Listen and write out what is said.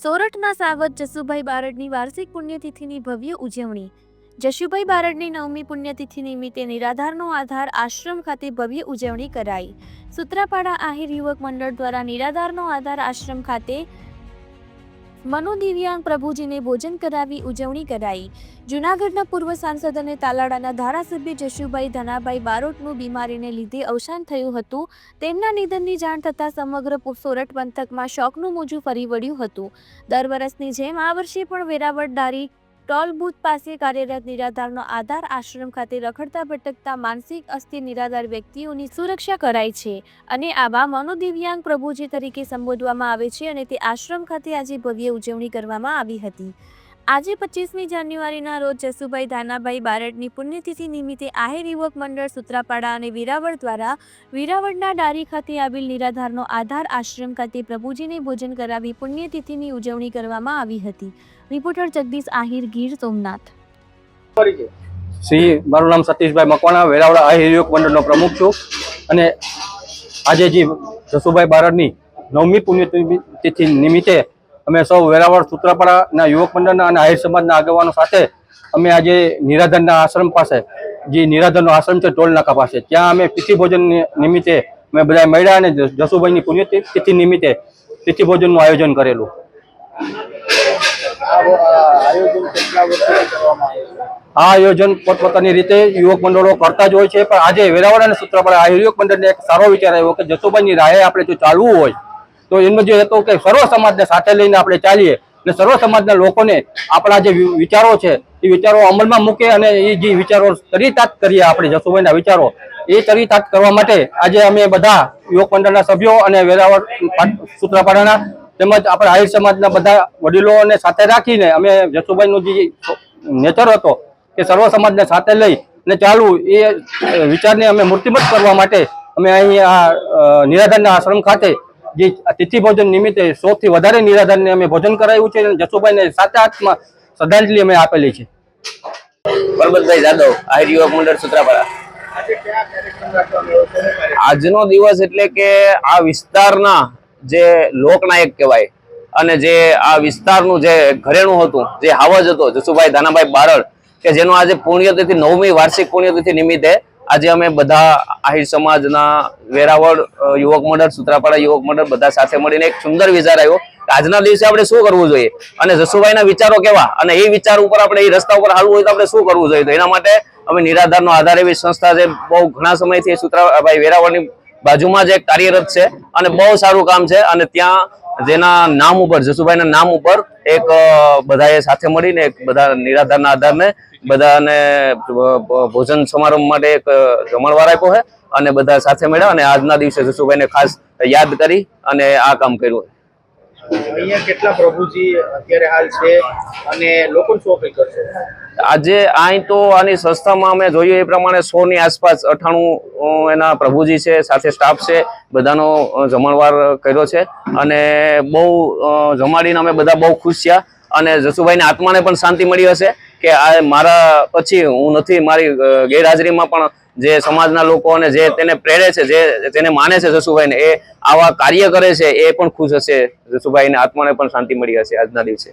સોરઠના સાવત જસુભાઈ બારડની વાર્ષિક પુણ્યતિથિની ભવ્ય ઉજવણી. જશુભાઈ બારડની નવમી પુણ્યતિથિ નિમિત્તે નિરાધારનો આધાર આશ્રમ ખાતે ભવ્ય ઉજવણી કરાઈ. સૂત્રાપાડા આહિર યુવક મંડળ દ્વારા નિરાધારનો આધાર આશ્રમ ખાતે મનોદિવ્યાંગ પ્રભુજીને ભોજન કરાવી ઉજવણી કરાઈ. જૂનાગઢના પૂર્વ સાંસદ અને તાલાડાના ધારાસભ્ય જશુભાઈ ધનાભાઈ બારોટનું બીમારીને લીધે અવસાન થયું હતું. તેમના નિધનની જાણ થતાં સમગ્ર સોરઠ પંથકમાં શોકનું મોજું ફરી વળ્યું હતું. દર વર્ષની જેમ આ વર્ષે પણ વેરાવળ ડારી ટોલ બૂથ પાસે કાર્યરત નિરાધારનો આધાર આશ્રમ ખાતે રખડતા ભટકતા માનસિક અસ્થિર નિરાધાર વ્યક્તિઓની સુરક્ષા કરાઈ છે અને આવા મનોદિવ્યાંગ પ્રભુજી તરીકે સંબોધવામાં આવે છે અને તે આશ્રમ ખાતે આજે ભવ્ય ઉજવણી કરવામાં આવી હતી. આજે પચીસમી જાન્યુઆરીના રોજ જસુભાઈ દાનાભાઈ બારડની પુણ્યતિથિ નિમિત્તે આહિર યુવક મંડળ સૂત્રાપાડા અને વીરાવળ દ્વારા વીરાવળના ડારી ખાતે આવેલ નિરાધારનો આધાર આશ્રમ ખાતે પ્રભુજીને ભોજન કરાવી પુણ્યતિથિની ઉજવણી કરવામાં આવી હતી. રિપોર્ટર જગદીશ આહિર, ગીર સોમનાથ. શ્રી, મારું નામ સતીશભાઈ મકવાણા, વેરાવળ આહિર યુવક મંડળનો પ્રમુખ છું અને આજે જે જસુભાઈ બારડની નવમી પુણ્યતિથિ નિમિત્તે અમે સૌ વેરાવળ સૂત્રાપાડાના યુવક મંડળના અને આહિર સમાજના આગેવાનો સાથે અમે આજે નિરાધનના આશ્રમ પાસે, જે નિરાધનનો આશ્રમ છે, ટોલ નાકા પાસે. ત્યાં અમે તિથિ ભોજન નિમિત્તે અમે બધા મળ્યા અને જસુભાઈની પુણ્યતિથિ નિમિત્તે તિથિ ભોજનનું આયોજન કરેલું. આ આયોજન પોતપોતાની રીતે યુવક મંડળો કરતા જ હોય છે, પણ આજે વેરાવળ અને સૂત્રાપાડા આ યુવક મંડળને એક સારો વિચાર આવ્યો કે જસુભાઈની રાહે આપણે જો ચાલવું હોય તો એમનો જે હતો કે સર્વ સમાજને સાથે લઈને આપણે ચાલીએ અને સર્વ સમાજના લોકોને આપણા જે વિચારો છે, એ વિચારો અમલમાં મૂકે અને એ જે વિચારો ચરિતાર્થ કરીએ આપણે જસુભાઈના વિચારો, એ ચરિતાર્થ કરવા માટે આજે અમે બધા યુવક મંડળના સભ્યો અને વેરાવળ સૂત્રાપાડાના તેમજ આપણા આહિર સમાજના બધા વડીલોને સાથે રાખીને અમે જસુભાઈનું જે નેચર હતો કે સર્વ સમાજને સાથે લઈ અને ચાલવું એ વિચારને અમે મૂર્તિમત કરવા માટે અમે અહીં આ નિરાધારના આશ્રમ ખાતે જે અતિથિ તિથિ ભોજન નિમિત્તે સૌથી વધારે નિરાધારને અમે ભોજન કરાવ્યું છે અને જસુભાઈને સાચા હાથમાં શ્રદ્ધાંજલિ અમે આપેલી છે. પરબતભાઈ જાદવ, આહિર યુવક મંડળ સૂત્રાપાડા. આજનો દિવસ એટલે કે આ વિસ્તારના જે લોકનાયક કહેવાય અને જે આ વિસ્તારનું જે ઘરેણું હતું, જે હાવજ હતો જસુભાઈ દાનાભાઈ બારડ, કે જેનો આજે પુણ્યતિથિ નવમી વાર્ષિક પુણ્યતિથિ નિમિત્તે આજે અમે બધા આહિર સમાજના વેરાવળ યુવક મંડળ, સુત્રાપાડા યુવક મંડળ બધા સાથે મળીને એક સુંદર વિચાર આવ્યો આજના દિવસે આપણે શું કરવું જોઈએ? અને જસુભાઈના વિચારો કેવા? અને એ વિચાર ઉપર આપણે એ રસ્તા ઉપર હાલવું હોય તો આપણે શું કરવું જોઈએ? એના માટે અમે નિરાધારનો આધાર એવી સંસ્થા છે. બહુ ઘણા સમયથી સુત્રાભાઈ વેરાવળની બાજુમાં જ એક કાર્યરત છે અને બહુ સારું કામ છે અને ત્યાં જેના નામ ઉપર, જસુભાઈના નામ ઉપર એક બધાએ સાથે મળીને એક બધા નિરાધારના આધારને બધાને ભોજન સમારંભ માટે એક જમણવાર આપ્યો છે અને બધા સાથે મળ્યા અને આજના દિવસે જસુભાઈને ખાસ યાદ કરી અને આ કામ કર્યું. અહીંયા કેટલા પ્રભુજી અત્યારે હાલ છે અને લોકોને શું અપીલ કરશો? આજે અહીં તો આની સંસ્થામાં અમે જોયું એ પ્રમાણે સો ની આસપાસ અઠાણું એના પ્રભુજી છે, સાથે સ્ટાફ છે, બધાનો જમણવાર કર્યો છે. અને બહુ જમાડીને અમે બધા બહુ ખુશ થયા. અને જસુભાઈને આત્માને પણ શાંતિ મળી હશે કે આ મારા પછી હું નથી, મારી ગેરહાજરીમાં પણ જે સમાજના લોકો અને જે તેને પ્રેરે છે, જે તેને માને છે જસુભાઈને, એ આવા કાર્ય કરે છે, એ પણ ખુશ હશે જસુભાઈને. આત્માને પણ શાંતિ મળી હશે આજના દિવસે.